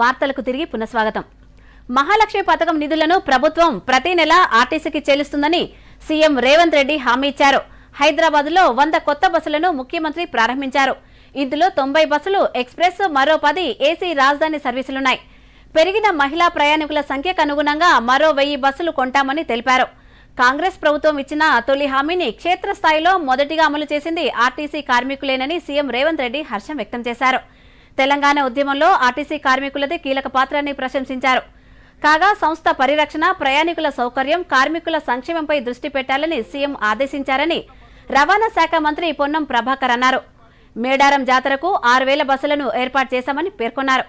వార్తలకు తిరిగి పునఃస్వాగతం. మహాలక్ష్మి పథకం నిధులను ప్రభుత్వం ప్రతి నెల ఆర్టీసీకి చెల్లిస్తుందని సీఎం రేవంత్ రెడ్డి హామీ ఇచ్చారు. హైదరాబాద్లో వంద కొత్త బస్సులను ముఖ్యమంత్రి ప్రారంభించారు. ఇందులో తొంభై బస్సులు ఎక్స్ప్రెస్ మరో పది ఏసీ రాజధాని సర్వీసులున్నాయి. పెరిగిన మహిళా ప్రయాణికుల సంఖ్యకు అనుగుణంగా మరో వెయ్యి బస్సులు కొంటామని తెలిపారు. కాంగ్రెస్ ప్రభుత్వం ఇచ్చిన తొలి హామీని క్షేత్రస్థాయిలో మొదటిగా అమలు చేసింది ఆర్టీసీ కార్మికులేనని సీఎం రేవంత్ రెడ్డి హర్షం వ్యక్తం చేశారు. తెలంగాణ ఉద్యమంలో ఆర్టీసీ కార్మికులదే కీలక పాత్రని ప్రశంసించారు. కాగా సంస్థ పరిరక్షణ ప్రయాణికుల సౌకర్యం కార్మికుల సంక్షేమంపై దృష్టి పెట్టాలని సీఎం ఆదేశించారని రవాణా శాఖ మంత్రి పొన్నం ప్రభాకర్ అన్నారు. మేడారం జాతరకు ఆరు వేల బస్సులను ఏర్పాటు చేశామని పేర్కొన్నారు.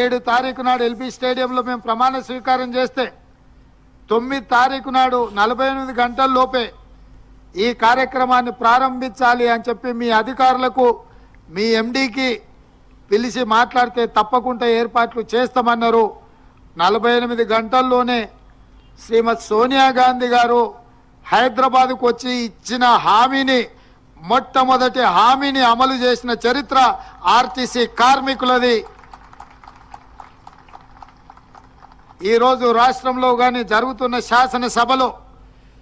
ఏడు తారీఖు నాడు ఎల్బీ స్టేడియంలో మేము ప్రమాణ స్వీకారం చేస్తే తొమ్మిది తారీఖు నాడు నలభై ఎనిమిది గంటల లోపే ఈ కార్యక్రమాన్ని ప్రారంభించాలి అని చెప్పి మీ అధికారులకు మీ ఎండీకి పిలిచి మాట్లాడితే తప్పకుండా ఏర్పాట్లు చేస్తామన్నారు. నలభై ఎనిమిది గంటల్లోనే శ్రీమతి సోనియా గాంధీ గారు హైదరాబాద్కు వచ్చి ఇచ్చిన హామీని మొట్టమొదటి హామీని అమలు చేసిన చరిత్ర ఆర్టీసీ కార్మికులది. ఈరోజు రాష్ట్రంలో కానీ జరుగుతున్న శాసనసభలో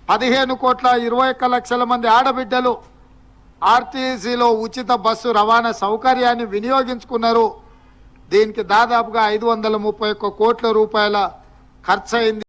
పదిహేను కోట్ల ఇరవై ఒక్క లక్షల మంది ఆడబిడ్డలు ఆర్టీసీలో ఉచిత బస్సు రవాణా సౌకర్యాన్ని వినియోగించుకున్నారు. దీనికి దాదాపుగా ఐదు వందల ముప్పై ఒక్క కోట్ల రూపాయల ఖర్చు అయింది